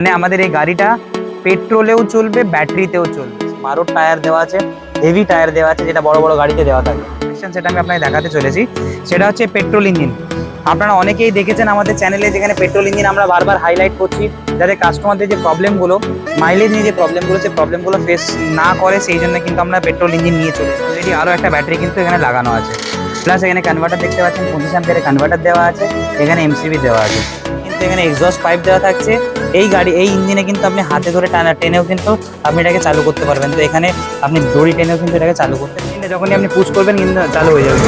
মানে আমাদের এই গাড়িটা পেট্রোলেও চলবে ব্যাটারিতেও চলবে। বারো টায়ার দেওয়া আছে হেভি টায়ার দেওয়া আছে যেটা বড় বড় গাড়িতে দেওয়া থাকে। সেটা আমি আপনাকে দেখাতে চলেছি। সেটা হচ্ছে পেট্রোল ইঞ্জিন। আপনারা অনেকেই দেখেছেন আমাদের চ্যানেলে যেখানে পেট্রোল ইঞ্জিন আমরা বারবার হাইলাইট করছি যাতে কাস্টমারদের যে প্রবলেমগুলো মাইলেজ নিয়ে যে প্রবলেমগুলো সেই প্রবলেমগুলো ফেস না করে সেই জন্য কিন্তু আমরা পেট্রোল ইঞ্জিন নিয়ে চলি অলরেডি আরও একটা ব্যাটারি কিন্তু এখানে লাগানো আছে। প্লাস এখানে কনভার্টার দেখতে পাচ্ছেন পঁচিশ অ্যাম্পিয়ারের কনভার্টার দেওয়া আছে এখানে এমসিবি দেওয়া আছে। কিন্তু এখানে এক্সস্ট পাইপ দেওয়া থাকছে। এই গাড়ি, এই ইঞ্জিনে কিন্তু আপনি হাতে ধরে টানা, টেনেও কিন্তু আপনি এটাকে চালু করতে পারবেন। তো এখানে আপনি দড়ি টেনেও কিন্তু এটাকে চালু করতে ইঞ্জিনটা যখনই আপনি পুশ করবেন ইঞ্জিন চালু হয়ে যাবে।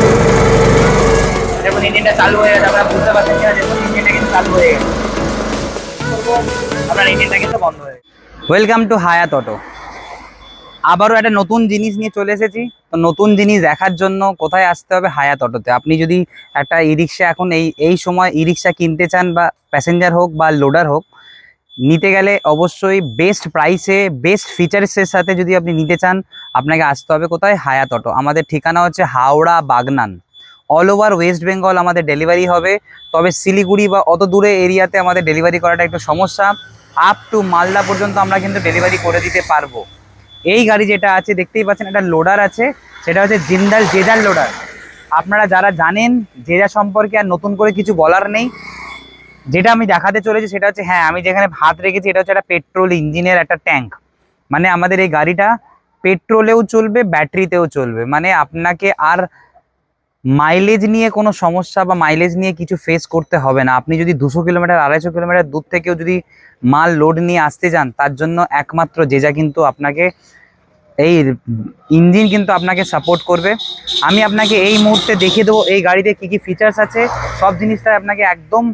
দেখুন ইঞ্জিনটা চালু হয়ে গেছে আপনারা বুঝতে পারছেন কিনা দেখুন ইঞ্জিনটা কিন্তু চালু হয়ে গেছে। আপনার ইঞ্জিনটা কিন্তু বন্ধ হয়ে গেছে। ওয়েলকাম টু হায়াত অটো আবারও একটা নতুন জিনিস নিয়ে চলে এসেছি। তো নতুন জিনিস দেখার জন্য কোথায় আসতে হবে? হায়াত অটোতে। আপনি যদি একটা ই রিক্সা এখন এই এই সময় ই রিক্সা কিনতে চান বা প্যাসেঞ্জার হোক বা লোডার হোক, নিতে গেলে অবশ্যই বেস্ট প্রাইসে বেস্ট ফিচার্সের সাথে যদি আপনি নিতে চান, আপনাকে আসতে হবে কোথায়? হায়াত অটো। আমাদের ঠিকানা হচ্ছে Howrah Bagnan. All over West Bengal আমাদের ডেলিভারি হবে। তবে শিলিগুড়ি বা অত দূরে এরিয়াতে আমাদের ডেলিভারি করাটা একটু সমস্যা। আপ টু মালদা পর্যন্ত আমরা কিন্তু ডেলিভারি করে দিতে পারব। এই গাড়ি যেটা আছে, দেখতেই পাচ্ছেন একটা লোডার আছে। সেটা হচ্ছে জিন্দাল জেজার লোডার আপনারা যারা জানেন, জেজা সম্পর্কে আর নতুন করে কিছু বলার নেই, যেটা আমি দেখাতে চলেছি সেটা হচ্ছে হ্যাঁ আমি যেখানে ভাত রেখেছি, এটা হচ্ছে একটা পেট্রোল ইঞ্জিনের একটা ট্যাঙ্ক মানে আমাদের এই গাড়িটা পেট্রোলেও চলবে ব্যাটারিতেও চলবে। মানে আপনাকে আর মাইলেজ নিয়ে কোনো সমস্যা বা মাইলেজ নিয়ে কিছু ফেস করতে হবে না। আপনি যদি দুশো কিলোমিটার, আড়াইশো কিলোমিটার দূর থেকেও যদি মাল লোড নিয়ে আসতে যান, তার জন্য একমাত্র যেজা কিন্তু আপনাকে এই ইঞ্জিন কিন্তু আপনাকে সাপোর্ট করবে। আমি আপনাকে এই মুহূর্তে দেখিয়ে দেবো, এই গাড়িতে কি কি ফিচার্স আছে, সব জিনিসটা আপনাকে একদম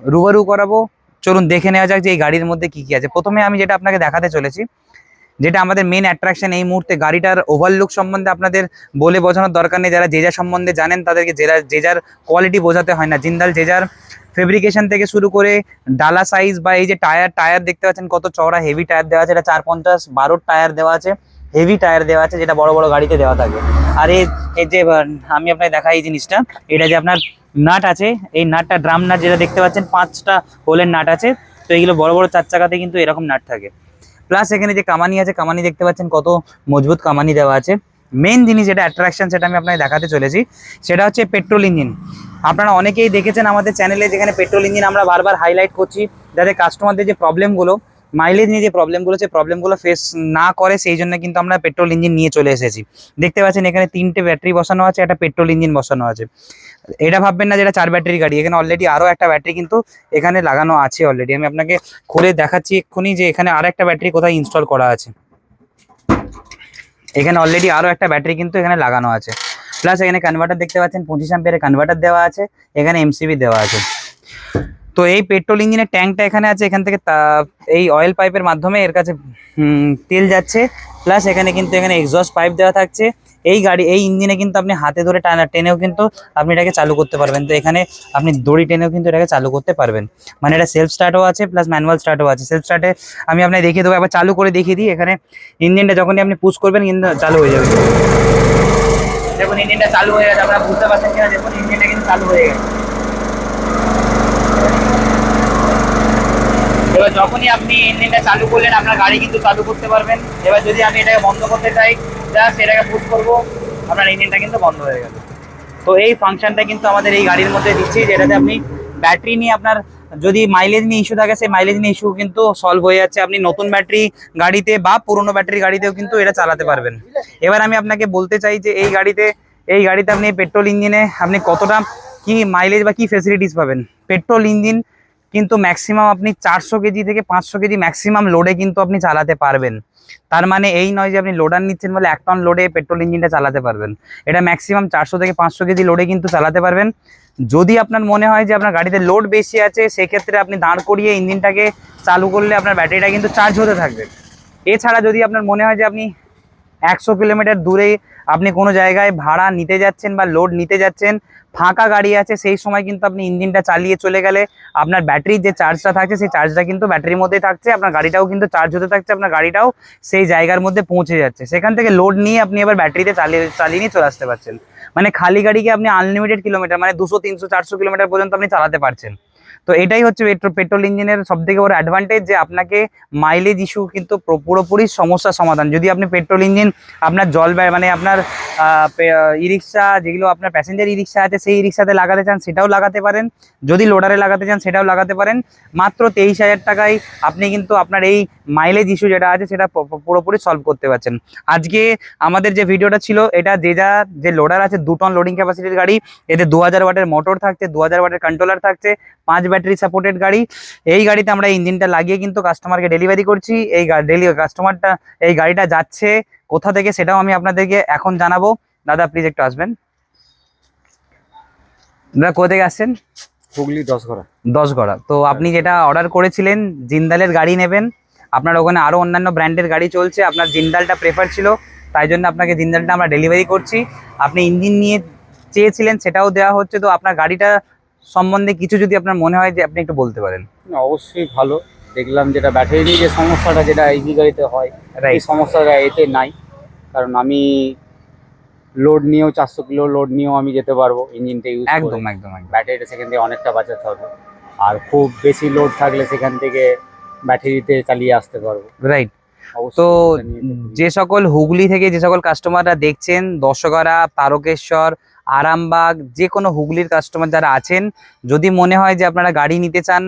রুবারু করাবো। চলুন দেখে নেওয়া যাক যে এই গাড়ির মধ্যে কি কি আছে। প্রথমে আমি যেটা আপনাকে দেখাতে চলেছি যেটা আমাদের মেন অ্যাট্রাকশন এই মুহূর্তে গাড়িটার ওভারলুক সম্বন্ধে আপনাদের বলে বোঝানোর দরকার নেই। যারা জেজার সম্বন্ধে জানেন, তাদেরকে জেরা জেজার কোয়ালিটি বোঝাতে হয় না। জিন্দাল জেজার ফেব্রিকেশন থেকে শুরু করে ডালা সাইজ বা এই যে টায়ার টায়ার দেখতে পাচ্ছেন কত চওড়া হেভি টায়ার দেওয়া আছে। এটা চার পঞ্চাশ বারোর টায়ার দেওয়া আছে। হেভি টায়ার দেওয়া আছে, যেটা বড় বড় গাড়িতে দেওয়া থাকে। আর এই যে আমি আপনাকে দেখাই এই জিনিসটা। এটা যে আপনার নাট আছে, এই নাটটা ড্রাম নাট যেটা দেখতে পাচ্ছেন, পাঁচটা হোলের নাট আছে। তো এইগুলো বড় বড় চার চাকাতে কিন্তু এরকম নাট থাকে। প্লাস এখানে যে কামানি আছে, কামানি দেখতে পাচ্ছেন কত মজবুত কামানি দেওয়া আছে। মেন জিনিস যেটা অ্যাট্রাকশন সেটা আমি আপনাকে দেখাতে চলেছি, সেটা হচ্ছে পেট্রোল ইঞ্জিন আপনারা অনেকেই দেখেছেন আমাদের চ্যানেলে যেখানে পেট্রোল ইঞ্জিন আমরা বারবার হাইলাইট করছি যাতে কাস্টমারদের যে প্রবলেমগুলো মাইলেজ নিয়ে যে প্রবলেমগুলো সেই প্রবলেমগুলো ফেস না করে, সেই জন্য কিন্তু আমরা পেট্রোল ইঞ্জিন নিয়ে চলে এসেছি। দেখতে পাচ্ছেন এখানে তিনটে ব্যাটারি বসানো আছে, একটা পেট্রোল ইঞ্জিন বসানো আছে। এটা ভাববেন না যেটা চার ব্যাটারি গাড়ি, এখানে অলরেডি আরও একটা ব্যাটারি কিন্তু এখানে লাগানো আছে অলরেডি আমি আপনাকে খুলে দেখাচ্ছি এক্ষুনি যে এখানে আরও একটা ব্যাটারি কোথায় ইনস্টল করা আছে। এখানে অলরেডি আরও একটা ব্যাটারি কিন্তু এখানে লাগানো আছে। প্লাস এখানে কনভার্টার দেখতে পাচ্ছেন, পঁচিশ অ্যাম্পিয়ারের কনভার্টার দেওয়া আছে, এখানে এমসিবি দেওয়া আছে। তো এই পেট্রোল ইঞ্জিনের ট্যাঙ্কটা এখানে আছে, এখান থেকে এই অয়েল পাইপের মাধ্যমে এর কাছে তেল যাচ্ছে। প্লাস এখানে কিন্তু এখানে এক্সস্ট পাইপ দেওয়া থাকছে। এই গাড়ি, এই ইঞ্জিনে কিন্তু আপনি হাতে ধরে টানা, টেনেও কিন্তু আপনি এটাকে চালু করতে পারবেন। তো এখানে আপনি দড়ি টেনেও কিন্তু এটাকে চালু করতে পারবেন। মানে এটা সেলফ স্টার্টও আছে প্লাস ম্যানুয়াল স্টার্টও আছে। সেলফ স্টার্টে আমি আপনাকে দেখিয়ে দেবো, একবার চালু করে দেখিয়ে দিই। এখানে ইঞ্জিনটা যখনই আপনি পুশ করবেন, কিন্তু চালু হয়ে যাবে। দেখুন, ইঞ্জিনটা চালু হয়ে গেছে, আপনারা বুঝতে পারছেন কিনা? দেখুন, ইঞ্জিনটা কিন্তু চালু হয়ে গেছে। এবার যখনই আপনি ইঞ্জিনটা চালু করলেন, আপনার গাড়ি কিন্তু চালু করতে পারবেন। এবার যদি আমি এটাকে বন্ধ করতে চাই জাস্ট এটাকে পুশ করব, আপনার ইঞ্জিনটা কিন্তু বন্ধ হয়ে গেল। তো এই ফাংশনটা কিন্তু আমাদের এই গাড়ির মধ্যে দিচ্ছি, যেটাতে আপনি ব্যাটারি নিয়ে আপনার যদি মাইলেজ নিয়ে ইস্যু থাকে, সেই মাইলেজ নিয়ে ইস্যু কিন্তু সলভ হয়ে যাচ্ছে। আপনি নতুন ব্যাটারি গাড়িতে বা পুরনো ব্যাটারি গাড়িতেও কিন্তু এটা চালাতে পারবেন। এবার আমি আপনাকে বলতে চাই যে এই গাড়িতে এই গাড়িতে আপনি পেট্রোল ইঞ্জিনে আপনি কতটা কি মাইলেজ বা কি ফেসিলিটিস পাবেন? পেট্রোল ইঞ্জিন কিন্তু ম্যাক্সিমাম আপনি চারশো কেজি থেকে পাঁচশো কেজি ম্যাক্সিমাম লোডে কিন্তু আপনি চালাতে পারবেন। তার মানে এই নয় যে আপনি লোডার নিচ্ছেন বলে এক টন লোডে পেট্রোল ইঞ্জিনটা চালাতে পারবেন। এটা ম্যাক্সিমাম চারশো থেকে পাঁচশো কেজি লোডে কিন্তু চালাতে পারবেন। যদি আপনার মনে হয় যে আপনার গাড়িতে লোড বেশি আছে, সেক্ষেত্রে আপনি দাঁড় করিয়ে ইঞ্জিনটাকে চালু করলে আপনার ব্যাটারিটা কিন্তু চার্জ হতে থাকবে। এছাড়া যদি আপনার মনে হয় যে আপনি একশো কিলোমিটার দূরে আপনি কোনো জায়গায় ভাড়া নিতে যাচ্ছেন বা লোড নিতে যাচ্ছেন, ফাঁকা গাড়ি আছে, সেই সময় কিন্তু আপনি ইঞ্জিনটা চালিয়ে চলে গেলে আপনার ব্যাটারির যে চার্জটা থাকছে, সেই চার্জটা কিন্তু ব্যাটারির মধ্যেই থাকছে, আপনার গাড়িটাও কিন্তু চার্জ হতে থাকছে, আপনার গাড়িটাও সেই জায়গার মধ্যে পৌঁছে যাচ্ছে। সেখান থেকে লোড নিয়ে আপনি এবার ব্যাটারিতে চালিয়ে চালিয়ে নিয়ে চলে আসতে পারছেন। মানে খালি গাড়িকে আপনি আনলিমিটেড কিলোমিটার মানে দুশো, তিনশো, চারশো কিলোমিটার পর্যন্ত আপনি চালাতে পারছেন। তো এটাই হচ্ছে পেট্রোল ইঞ্জিনের সব থেকে বড় অ্যাডভান্টেজ যে আপনাকে মাইলেজ ইস্যু কিন্তু পুরোপুরি সমস্যা সমাধান। যদি আপনি পেট্রোল ইঞ্জিন, আপনার জল ব্যয় মানে আপনার ই রিক্সা যেগুলো আপনার প্যাসেঞ্জার ই রিক্সা আছে, সেই রিক্সাতে লাগাতে চান, সেটাও লাগাতে পারেন। যদি লোডারে লাগাতে চান, সেটাও লাগাতে পারেন। মাত্র তেইশ হাজার টাকায় আপনি কিন্তু আপনার এই মাইলেজ ইস্যু যেটা আছে, সেটা পুরোপুরি সলভ করতে পারছেন। আজকে আমাদের যে ভিডিওটা ছিল, এটা যে যা, যে লোডার আছে, দু টন লোডিং ক্যাপাসিটির গাড়ি, এতে দু হাজার ওয়াটের মোটর থাকছে, দু হাজার ওয়াটের কন্ট্রোলার থাকছে, পাঁচ ব্যাটারি সাপোর্টেড গাড়ি। এই গাড়িতে আমরা ইঞ্জিনটা লাগিয়ে কিন্তু কাস্টমারকে ডেলিভারি করছি। এই ডেলি কাস্টমারটা এই গাড়িটা যাচ্ছে কোথা থেকে সেটাও আমি আপনাদেরকে এখন জানাব। দাদা প্লিজ একটু আসবেন। দাদা কোথা থেকে আসছেন? হুগলি দশ করা দশ গড়া তো আপনি যেটা অর্ডার করেছিলেন জিন্দালের গাড়ি নেবেন। আপনার ওখানে আরও অন্যান্য ব্র্যান্ডের গাড়ি চলছে। আপনার জিন্দালটা প্রেফার ছিল তাই জন্য আপনাকে জিন্দালটা আমরা ডেলিভারি করছি। আপনি ইঞ্জিন নিয়ে চেয়েছিলেন সেটাও দেওয়া হচ্ছে। তো আপনার গাড়িটা সম্বন্ধে কিছু যদি আপনার মনে হয় যে আপনি একটু বলতে পারেন। অবশ্যই ভালো। দেখলাম যেটা ব্যাটারি নিয়ে যে সমস্যাটা যেটা ইজি গাড়িতে হয় এই সমস্যাটা এতে নাই। কারণ আমি লোড নিয়েও চারশো কিলো লোড নিয়েও আমি যেতে পারব ইঞ্জিনটা ইউজ একদম একদম ব্যাটারিটা সেখান থেকে অনেকটা বাঁচাতে হবে। আর খুব বেশি লোড থাকলে সেখান থেকে ব্যাটারিতে চালিয়ে আসতে পারব। রাইট তো যে সকল হুগলি থেকে যে সকল কাস্টমাররা দেখছেন দর্শকরা তারকেশ্বর আরামবাগ যে কোনো হুগলির কাস্টমার যারা আছেন যদি মনে হয় যে আপনারা গাড়ি নিতে চান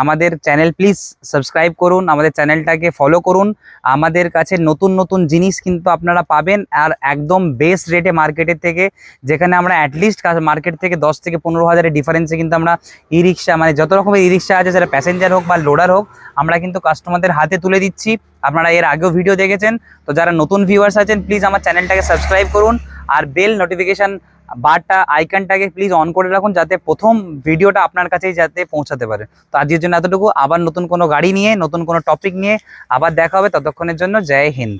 আমাদের চ্যানেল প্লিজ সাবস্ক্রাইব করুন, আমাদের চ্যানেলটাকে ফলো করুন। আমাদের কাছে নতুন নতুন জিনিস কিন্তু আপনারা পাবেন, আর একদম বেস্ট রেটে মার্কেটের থেকে, যেখানে আমরা অ্যাটলিস্ট মার্কেট থেকে দশ থেকে পনেরো হাজারের ডিফারেন্সে কিন্তু আমরা ই রিক্সা মানে যত রকমের ই রিক্সা আছে, সেটা প্যাসেঞ্জার হোক বা লোডার হোক, আমরা কিন্তু কাস্টমারদের হাতে তুলে দিচ্ছি। আপনারা এর আগেও ভিডিও দেখেছেন। তো যারা নতুন ভিউয়ার্স আছেন প্লিজ আমার চ্যানেলটাকে সাবস্ক্রাইব করুন, আর বেল নোটিফিকেশন বারটা আইকনটাকে প্লিজ অন করে রাখুন যাতে প্রথম ভিডিওটা আপনার কাছেই যাতে পৌঁছাতে পারে। তো আজকের জন্য এতটুকু। আবার নতুন কোনো গাড়ি নিয়ে, নতুন কোনো টপিক নিয়ে আবার দেখা হবে ততক্ষণের জন্য। জয় হিন্দ।